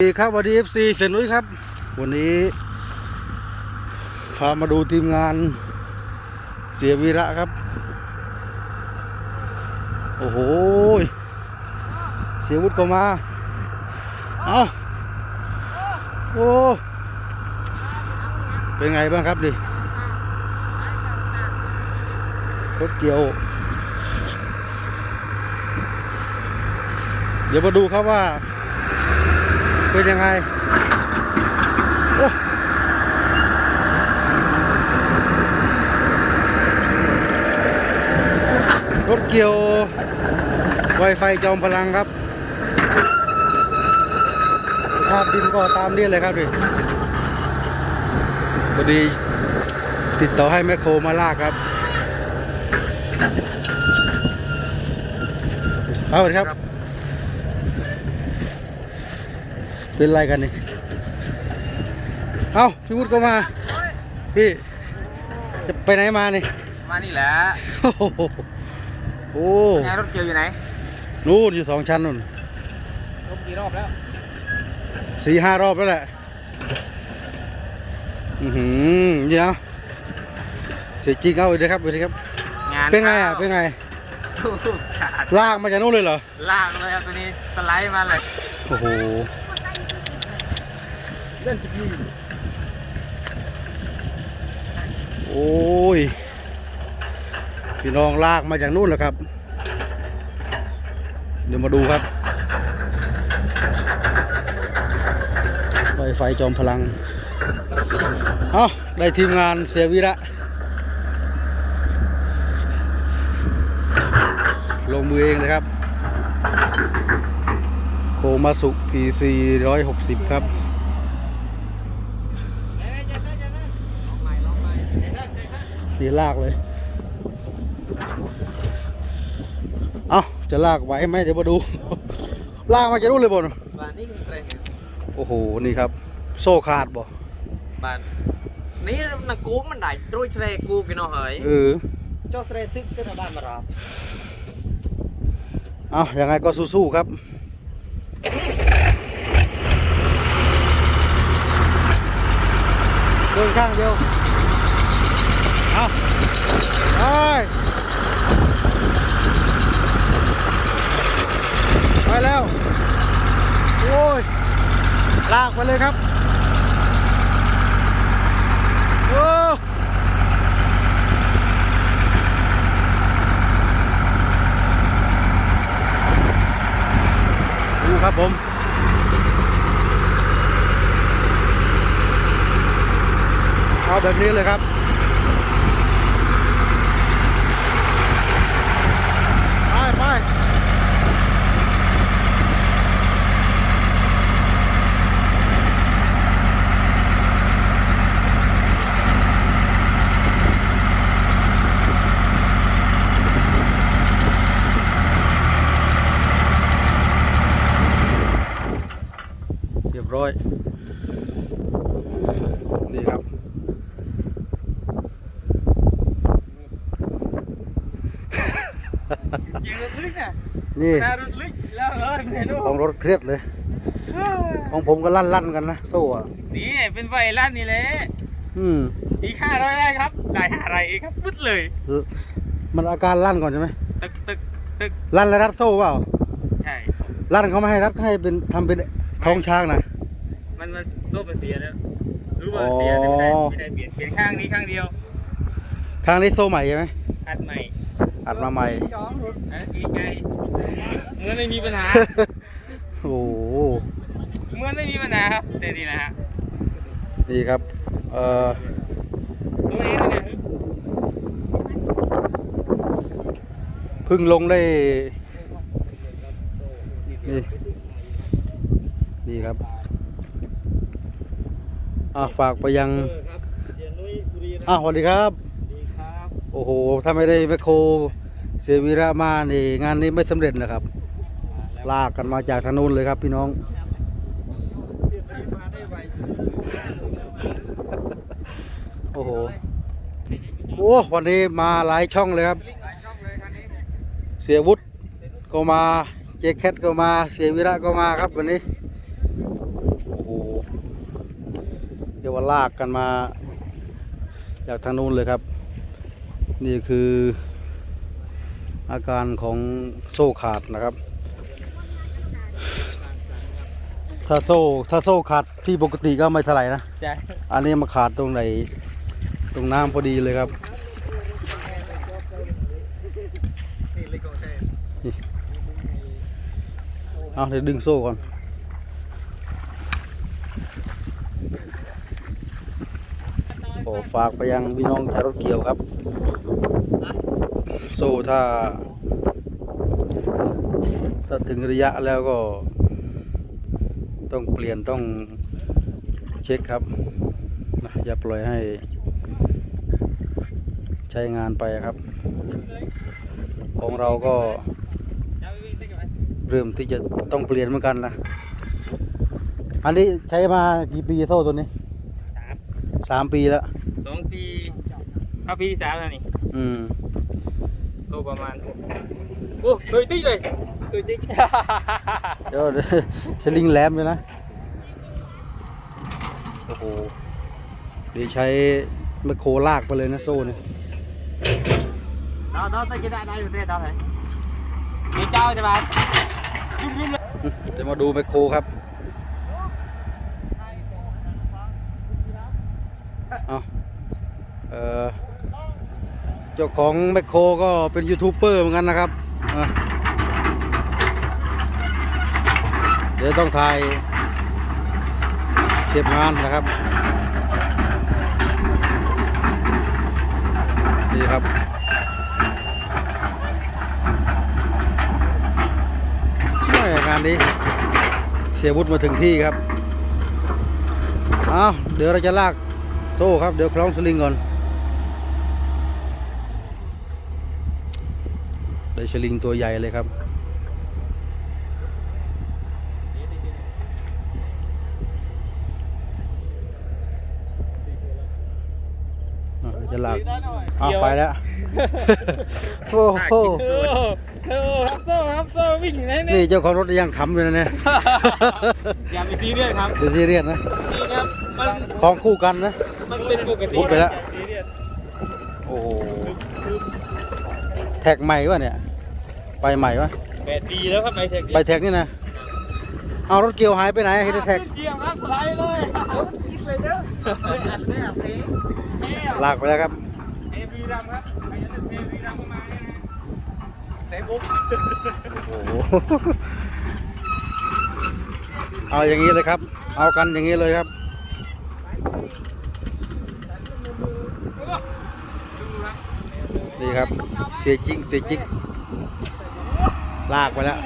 สวัสดีครับสวัสดีเอฟซีเซนนุ้ยครับ วันนี้พามาดูทีมงานเสียวีระครับ โอ้โหเสียวุฒิก็มาเอาโอ้เป็นไงบ้างครับดิรถเกี่ยว เดี๋ยวมาดูครับว่า เป็นยังไงโอ้รถเกี่ยว Wi-Fi จอมพลังครับภาพดินก็ตามนี้เลยครับดิพอดีติดต่อให้แมคโครมาลากครับเอาสวัสดีครับ เป็นไรกันนี่ เอาพี่วุฒิก็มา พี่ จะไปไหนมานี่ มานี่แหละ โอ้โหโอ้งานรถเกี่ยวอยู่ไหน นู่นอยู่สองชั้นนู่นรถกี่รอบแล้ว สี่ห้ารอบแล้วแหละ อือหือเดี๋ยวเสียจริงเอาเลยครับเลยครับ งานเป็นไงอะ เป็นไงถูกขาดลากมาจากนู่นเลยเหรอ ลากเลยครับตัวนี้สไลด์มาเลย โอ้โห เล่นสกีโอ้ย พี่น้องลากมาจากนู่นแหละครับ เดี๋ยวมาดูครับไฟไฟจอมพลัง เอาได้ทีมงานเสียวีระลงมือเองเลยครับ โคมาสุ PC 160ครับ สียลากเลย เอาจะลากไหวไหมเดี๋ยวมาดู ลากมาจะรู้เลยบ่นบ้านนี่เตรงโอ้โห นี่ครับ โซ่ขาดบ่บ้านนี่นักกูมันได้ด้วยเสรกูกินเอาเหยเออเจ้าเสรตึกก็ในบ้านมารอบเอายังไงก็สู้ๆครับเดินข้างเดียว เอาไปไปแล้ว โอ้ย ลากไปเลยครับ โอ้ดูครับผมเอาแบบนี้เลยครับ ไปไปเรียบร้อย นี่ครับ ยิงรถลึก น่ะนี่แค่รถลึกแล้วเออเนี่ยดูของรถเครียดเลย ของผมก็ลั่นลั่นๆกันนะโซ่อะนี่เป็นไวรัสนี่แหละอืมอีกห้าร้อยได้ครับได้ห้าอะไรเองครับปึ๊ดเลย มันอาการลั่นก่อนใช่ไหมตึกตึกตึกลั่นแล้วรัดโซ่เปล่าใช่ลั่นเขาไม่ให้รัดให้เป็นทำเป็นท้องช้างนะมันมันโซ่มันเสียแล้วรู้ว่ามันเสียแต่ไม่ได้อ๋อไม่ได้เปลี่ยนเปลี่ยนข้างนี้ข้างเดียว ข้างนี้โซ่ใหม่ใช่ไหมอัดใหม่ อัดมาใหม่เอ้ยอีกไงเหมือนไม่มีปัญหา โอ้โหเหมือนไม่มีปัญหาครับแต่ดีนะฮะนี่ครับ เอ่อ สวยเองนะเนี่ยเพึ่งลงได้ นี่นี่ครับอะฝากไปยังอะสวัสดีครับ โอ้โหถ้าไม่ได้แมคโคร เสียวีระมานี่งานนี้ไม่สำเร็จนะครับ ลากกันมาจากทางนู้นเลยครับพี่น้อง โอ้โห โอ้วันนี้มาหลายช่องเลยครับ เสียวุฒิก็มา เจคแคทก็มา เสียวิระก็มาครับวันนี้ โอ้โห เดี๋ยวว่าลากกันมา จากทางนู้นเลยครับ นี่คือ อาการของโซ่ขาดนะครับ ถ้าโซ่ถ้าโซ่ขาดที่ปกติก็ไม่เท่าไหร่นะใช่อันนี้มาขาดตรงไหนตรงน้ำพอดีเลยครับนี่เลยก็ใช่เอาเดี๋ยวดึงโซ่ก่อนขอฝากไปยังพี่น้องชาวรถเกี่ยวครับ โซ่ถ้า ถ้าถึงระยะแล้วก็ ต้องเปลี่ยนต้องเช็คครับนะอย่าปล่อยให้ ใช้งานไปครับ ของเราก็ เริ่มที่จะต้องเปลี่ยนเหมือนกันนะอันนี้ใช้มากี่ปีโซ่ตัวนี้สามสามปีแล้วสองปีเข้าปีสามแล้วนี่อืม โซประมาณ โอ้เคยติ๊กเลยเคยติ๊กเดี๋ยวสลิงแหลมเลยนะ โอ้โหเดี๋ยวใช้ไมคโครลากไปเลยนะโซ่เนี่ย đó đó tới cái đại đây rồi đó này đi cho cho bạn เดี๋ยวมาดูไมคโครครับ เอาเอ่อ เจ้าของแมคโครก็เป็นยูทูบเบอร์เหมือนกันนะครับ เดี๋ยวต้องถ่ายเก็บงานนะครับดีครับแม่งานนี้ เสียบุตรมาถึงที่ครับ เอาเดี๋ยวเราจะลากโซ่ครับ เดี๋ยวคล้องสลิงก่อน ได้สลิงตัวใหญ่เลยครับอะเดี๋ยวจะลากเอาไปแล้ว โอ้โหโซ่ครับโซ่ครับโซ่วิ่งอยู่ไหนนี่เนี่ยเจ้าของรถยังขำอยู่นะเนี่ย อย่าไปซีเรียสครับเดี๋ยวซีเรียสนะ จริงครับมันของคู่กันนะ มันเป็นปกติพูดไปแล้วซีเรียสโอ้โหแท็กใหม่วะเนี่ย ไปใหม่วะแปดปีแล้วครับไปเทคไปแท็กนี่นะ เอารถเกี่ยวหายไปไหนให้ได้แท็ก เกี่ยวครับสไลด์เลยคิดเลยเด้ออัดเลยอัดเพลงแก้วลากไปแล้วครับ เอวีรัมครับใครจะเล่นเอวีรัมก็มาเนี่ยนะเตะบุ๊กโอ้โห เอาอย่างนี้เลยครับ เอากันอย่างนี้เลยครับ นี่ครับ เสียจริง เสียจริง ลากไปแล้ว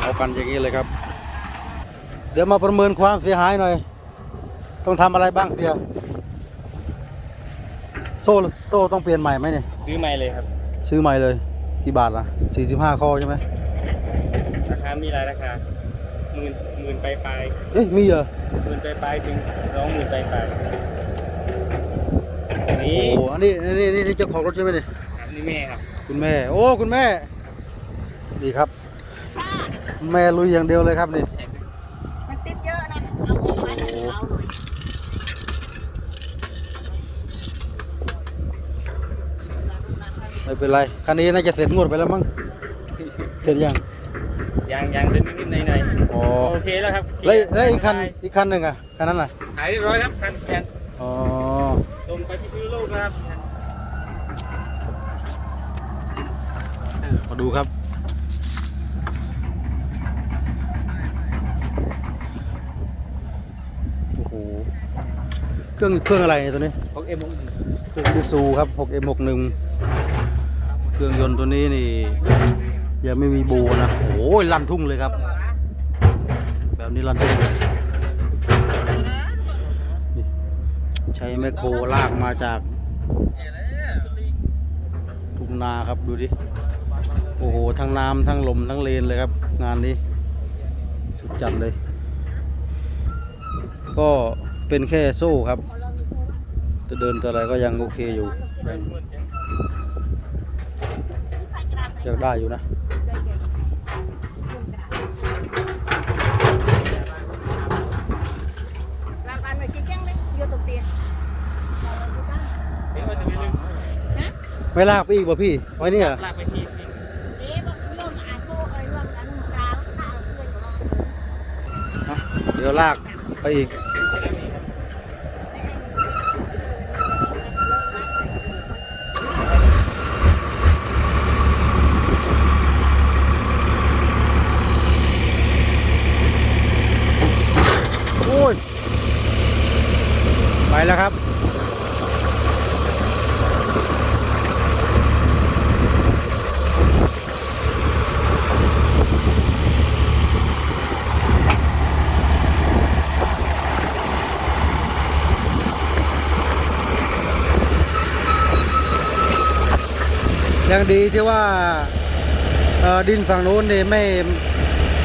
เอากันอย่างนี้เลยครับ เดี๋ยวมาประเมินความเสียหายหน่อย ต้องทำอะไรบ้างเสีย โซ่โซ่ต้องเปลี่ยนใหม่ไหมเนี่ย ซื้อใหม่เลยครับ ซื้อใหม่เลย กี่บาทล่ะ 45ข้อใช่ไหมราคา มีหลายราคา หมื่นหมื่นไปลายเอ๊ะมีเหรอหมื่นไปปลายถึงสองหมื่นไปปลายอันโอ้นี้โหอันนี้อันนี้นี่นี่เจ้าของรถใช่ไหมเนี่ยครับนี่แม่ครับคุณแม่ โอ้คุณแม่ดีครับ แม่ลุยอย่างเดียวเลยครับนี่มันติดเยอะนะ เอาออกมาให้เอาหน่อยไม่เป็นไรคันนี้น่าจะเสร็จงวดไปแล้วมั้งเสร็จยังยังยังเล่นนิดๆหน่อย อ๋อๆโอเคแล้วครับแล้วแล้วอีกคันอีกคันหนึ่งอะคันนั้นอะขายเรียบร้อยครับคันแกนอ๋อส่งไปที่ซื้อโลกนะครับมาดูครับโอ้โหเครื่องเครื่องอะไรเนี่ยตัวนี้พกเอ็มเครื่องดิซูครับ 6M61 เครื่องยนต์ตัวนี้นี่ยังไม่มีบูนะโอ้ยลั่นทุ่งเลยครับ แบบนี้ลั่นทุ่งใช้แมคโครลากมาจากทุ่งนาครับดูดิ โอ้โห ทั้งน้ำทั้งลมทั้งเลนเลยครับ งานนี้ สุดจัดเลย ก็เป็นแค่โซ่ครับ จะเดินตัวอะไรก็ยังโอเคอยู่ยังอยากได้อยู่นะ làm ăn mà chị chăng đấy vô tục tiền เดี๋ยวมันจะมีลืม hả ไม่ลากไปอีกป่ะพี่ไว้นี่ยลากไปทีนึง để bật luôn à xô ơi luôn ăn rau tạo tươi của lo อะเดี๋ยวลากไปอีกโอ้ยไปแล้วครับ ยังดีที่ว่าดินฝั่งนู้นนี่ไม่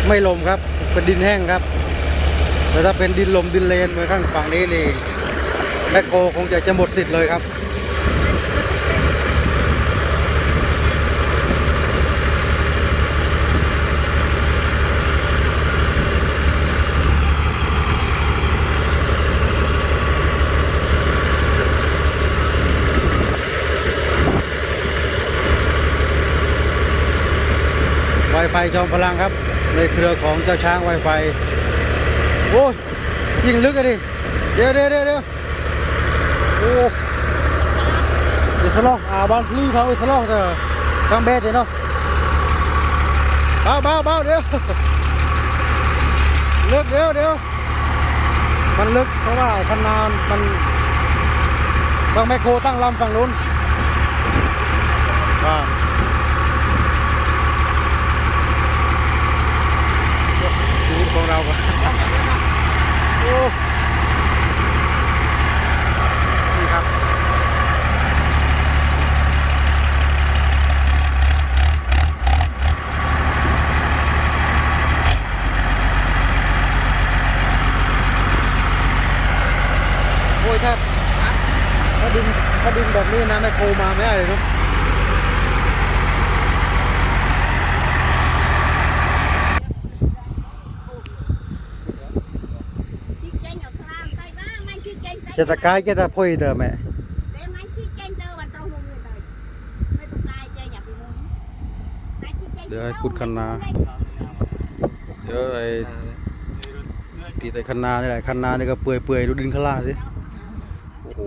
ไม่ลมครับ เป็นดินแห้งครับ แต่ถ้าเป็นดินลมดินเลนเหมือนข้างฝั่งนี้นี่แมคโครคงจะจะหมดสิทธิ์เลยครับ Wi-Fi จอมพลังครับ ในเครือของเจ้าช้าง Wi-Fi โอ้ยยิงลึกอะดิเดี๋ยวเดี๋ยวเดี๋ยวเดี๋ยวโอ้ยสลอกอ่าบอลพลีเขาไปสลอกเถอะกางเบสเนาะเบาเบาเบาเดี๋ยวลึกเดี๋ยวเดี๋ยวมันลึกเพราะว่าคันนานมันบางแมคโครตั้งลำฝั่งนู้นอ่า ชีวิตของ เราครับโอ้นี่ครับ โอ้ยถ้าถ้าดินถ้าดินแบบนี้นะแม่โคมาไม่ได้เลยเนาะ จะตะกายแกตะพ่อยเถอแม่ để mai chị chanh tơ và tao mua người đời mấy tụi tay chơi nhập đi mua mai chị chanh เดี๋ยวให้ขุดคันนา เดี๋ยวไอ้ตีแต่คันนานี่แหละคันนานี่ก็เปื่อยเปื่อยดูดินข้างล่างสิโอ้โห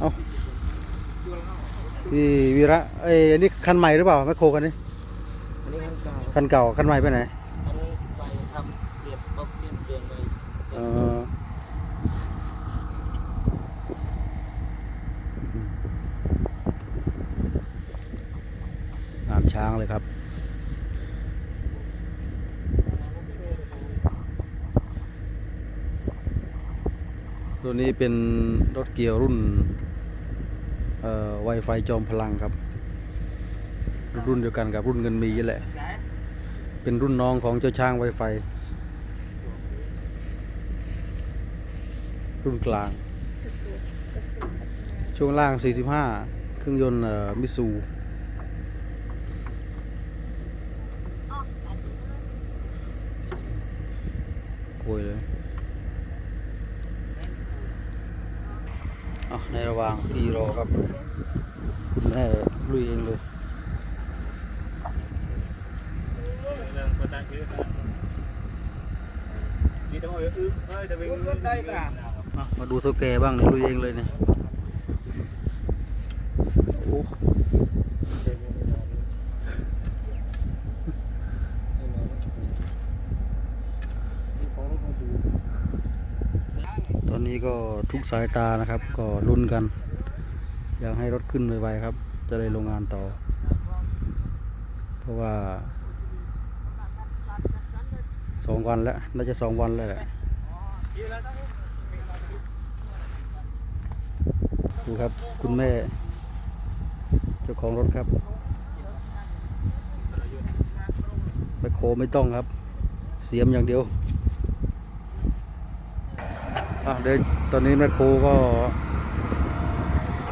เอาพี่วีระเอ้นนี้คันใหม่หรือเปล่าแมคโครคันนี่ คันเก่าคันใหม่ไปไหนอันนี้ไปทำเปลี่ยนบล็อกเปลี่ยนเปลี่ยนไปเออน้ำช้างเลยครับ ตัวนี้เป็นรถเกียวรุ่นเอ่อ Wi-Fi จอมพลังครับ รุ่นเดียวกันกับรุ่นเงินมีแหละ เป็นรุ่นน้องของเจ้าช้าง Wi-Fi รุ่นกลาง ช่วงล่าง 45 เครื่องยนต์มิสูโกยเลยอะในระหว่างที่รอครับ คุณแม่ลุยเองเลย เรื่องประตังคือนี่ต้องเอาอึ้งเฮ้ยจะเป็นเงินได้ตรา อะ มาดูเท่าแกบ้างเนี่ยลุยเองเลยเนี่ยโอ้ตอนนี้ก็ทุกสายตานะครับ ก็ลุ้นกัน อยากให้รถขึ้นไวๆครับ จะได้ลงงานต่อ เพราะว่าสองวันแล้ว น่าจะสองวันแล้วแหละ ดูครับคุณแม่ เจ้าของรถครับแมคโคไม่ต้องครับ เสียมอย่างเดียวอะเดี๋ยวตอนนี้แมคโคก็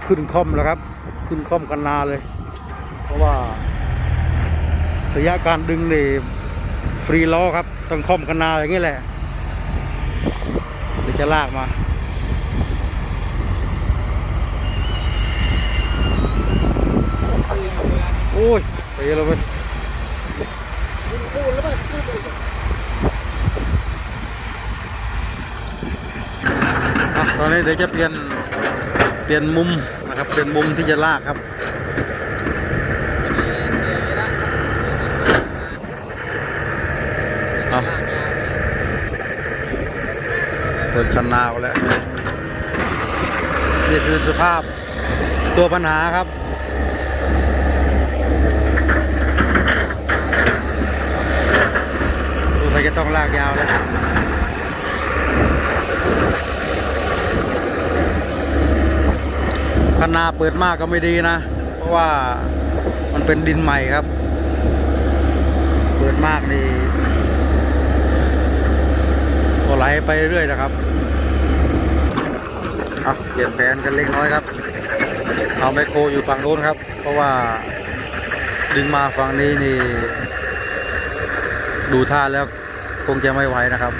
ขึ้นคอมแล้วครับ ขึ้นคอมกันนาเลย เพราะว่าระยะการดึงนี่ฟรีล้อครับต้องคอมกันนาอย่างนี้แหละ จะลากมา โอ้ยไปแล้วเว้ยอะตอนนี้เดี๋ยวจะเปลี่ยนเปลี่ยนมุมนะครับ เป็นมุมที่จะลากครับ เอา เปิดคันนาวแล้ว นี่คือสภาพตัวปัญหาครับ ดูไปจะต้องลากยาวแล้วคันนาเปิดมากก็ไม่ดีนะ เพราะว่ามันเป็นดินใหม่ครับ เปิดมากนี่ ก็ไหลไปเรื่อยนะครับเอาเปลี่ยนแผนกันเล็กน้อยครับ เอาไมโครอยู่ฝั่งโน้นครับ เพราะว่าดึงมาฝั่งนี้นี่ ดูท่าแล้วคงจะไม่ไหวนะครับ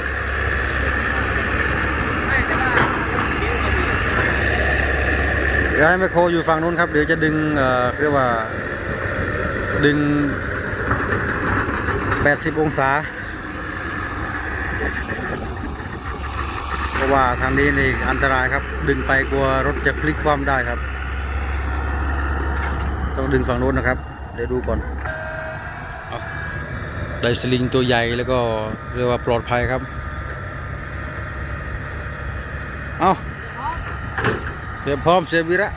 เดี๋ยวให้แมคโครอยู่ฝั่งนู้นครับ เดี๋ยวจะดึงเอ่อเรียกว่าดึง 80 องศา เพราะ ว่าทางนี้นี่อันตรายครับ ดึงไปกลัวรถจะพลิกคว่ำได้ครับ ต้องดึงฝั่งโน้นนะครับ เดี๋ยวดูก่อนอได้สลิงตัวใหญ่แล้วก็เรียกว่าปลอดภัยครับ เอาเตรียมพร้อมเซวิระ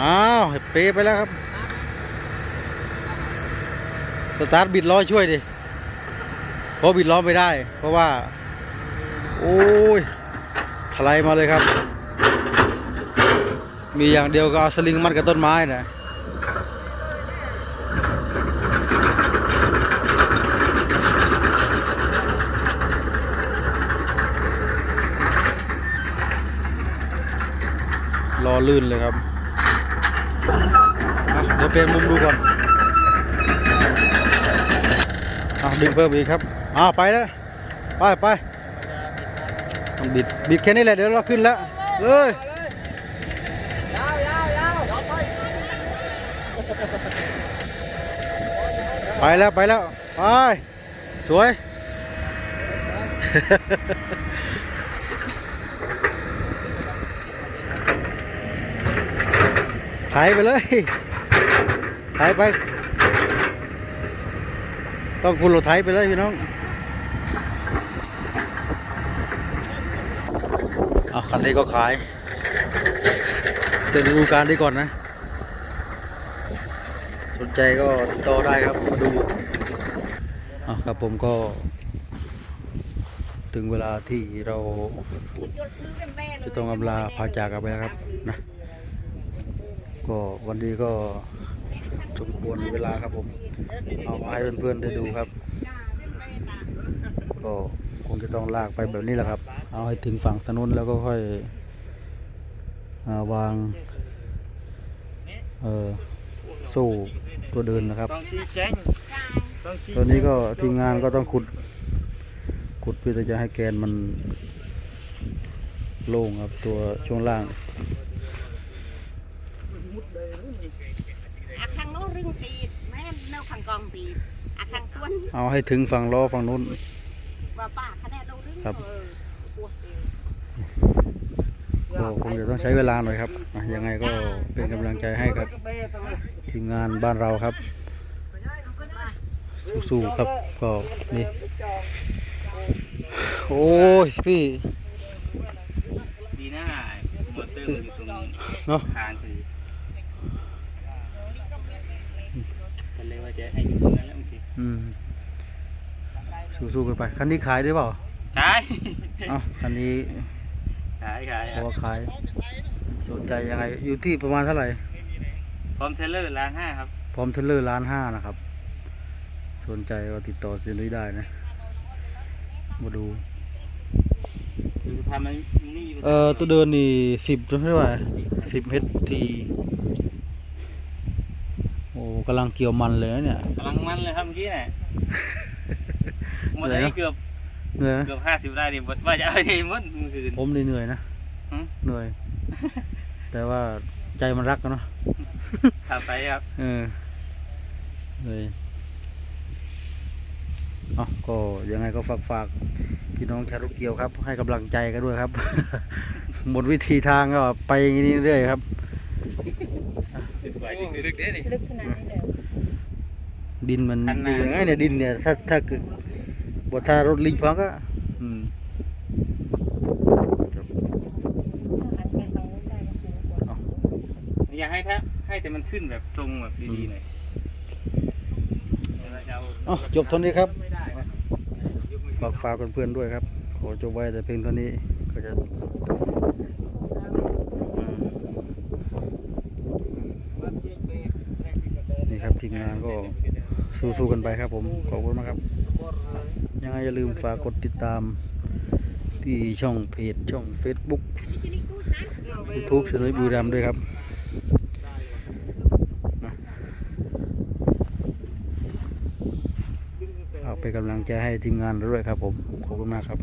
อ้าวเปไปแล้วครับ สตาร์ทบิดล้อช่วยดิ เพราะบิดล้อไม่ได้ เพราะว่า โอ้ยถลายมาเลยครับ มีอย่างเดียวก็เอาสลิงมัดกับต้นไม้นะรอลื่นเลยครับ เดี๋ยวเปลี่ยนมุมดูก่อนอดึงเพิ่มอีกครับ อ้าวไปแล้วไปไปมันบิดบิดแค่นี้แหละเดี๋ยวเราขึ้นแล้วเลยยาวยาวยาวไปแล้วไปแล้วไปสวยถ่ายไปเลยถ่ายไป ต้องคุณโหลดถ่ายไปเลยพี่น้อง เอา คันนี้ก็ขาย เสร็จฤดูกาลนี้ก่อนนะ สนใจก็ติดต่อได้ครับมาดูอะครับผมก็ ถึงเวลาที่เราจะต้องอำลาพาจากกันไปแล้วครับนะก็วันนี้ก็สมควรเวลาครับผม เอามาให้เพื่อนๆได้ดูครับ ก็คงจะต้องลากไปแบบนี้แหละครับ เอาให้ถึงฝั่งถนนแล้วก็ค่อยอาวางเออโซ่ตัวเดินนะครับต้องชี้แจ้งต้องชี้ตอนนี้ก็ทีมงานก็ต้องขุด ขุดเพื่อที่จะให้แกนมันโล่งครับตัวช่วงล่างอาคังโน้รึงตีดแม่เน่าคังกองตีดอาคังต้วนเอาให้ถึงฝั่งล้อฝั่งนู้นว่าป้าคะแนนเรารึงครับ เออปวดเอง ก็คงจะต้องใช้เวลาหน่อยครับอะยังไงก็เป็นกำลังใจให้กับทีมงานบ้านเราครับ สู้ๆครับก็นี่โอ้ยพี่ดีนะมอเตอร์อยู่ตรงเนาะคานคือกันเลยว่าจะให้อยู่ตรงนั้นแล้วโอเคอืมสู้ๆกันไปคันนี้ขายได้เปล่าขายเอ้าคันนี้ขายขายพอขาย สนใจยังไง อยู่ที่ประมาณเท่าไหร่ พร้อมเทเลอร์ล้านห้าครับ พร้อมเทรลเลอร์ล้านห้านะครับ สนใจก็ติดต่อเซนุยได้นะ มาดูคือทำมันนี่เอ่อตัวเดินนี่สิบจนเท่าไหร่สิบเมตรทีโอ้กำลังเกี่ยวมันเลยนะเนี่ยกำลังมันเลยครับเมื่อกี้น่ะหมดเหนื่อัอยนเนอะนี้เกือบ เหนื่อยไหมเกือบห้าสิบได้ดิบทว่าจะเอาให้หมดเมื่อคืน ผมนี่เหนื่อยนะหืม เหนื่อย แต่ว่าใจมันรักกันเนาะขับไปครับ เออเลยเอาก็ยังไงก็ฝากฝากพี่น้องชาวรุกเกียวครับ ให้กำลังใจกันด้วยครับ หมดวิธีทางก็ไปอย่างนี้เรื่อยๆครับลึกเด้นี่ลึกขนาดนี้เลยดินมันคันอนายู่ยังไงเนี่ยดินเนี่ยถ้าถ้าเกิด บทถ้ารถลิงพังก็อืมหันไปทางนู้นได้ก็สูงกว่าอยากให้ถ้าให้แต่มันขึ้นแบบทรงแบบดีๆหน่อยเวลาจะเอ๋อจบเท่านี้ครับไม่ได้นะยกมือขึ้นฝากฝากเพื่อนๆด้วยครับ ขอจบไว้แต่เพียงเท่านี้ก็จะอืมนี่ครับทีมงานก็สู้ๆกันไปครับผม ขอบคุณมากครับ ยังไงอย่าลืมฝากกดติดตาม ที่ช่องเพจช่อง Facebook YouTube เฉลยบุรีรัมย์ด้วยครับนะฝากเป็นกำลังใจให้ทีมงานเราด้วยครับผม ขอบคุณมากครับ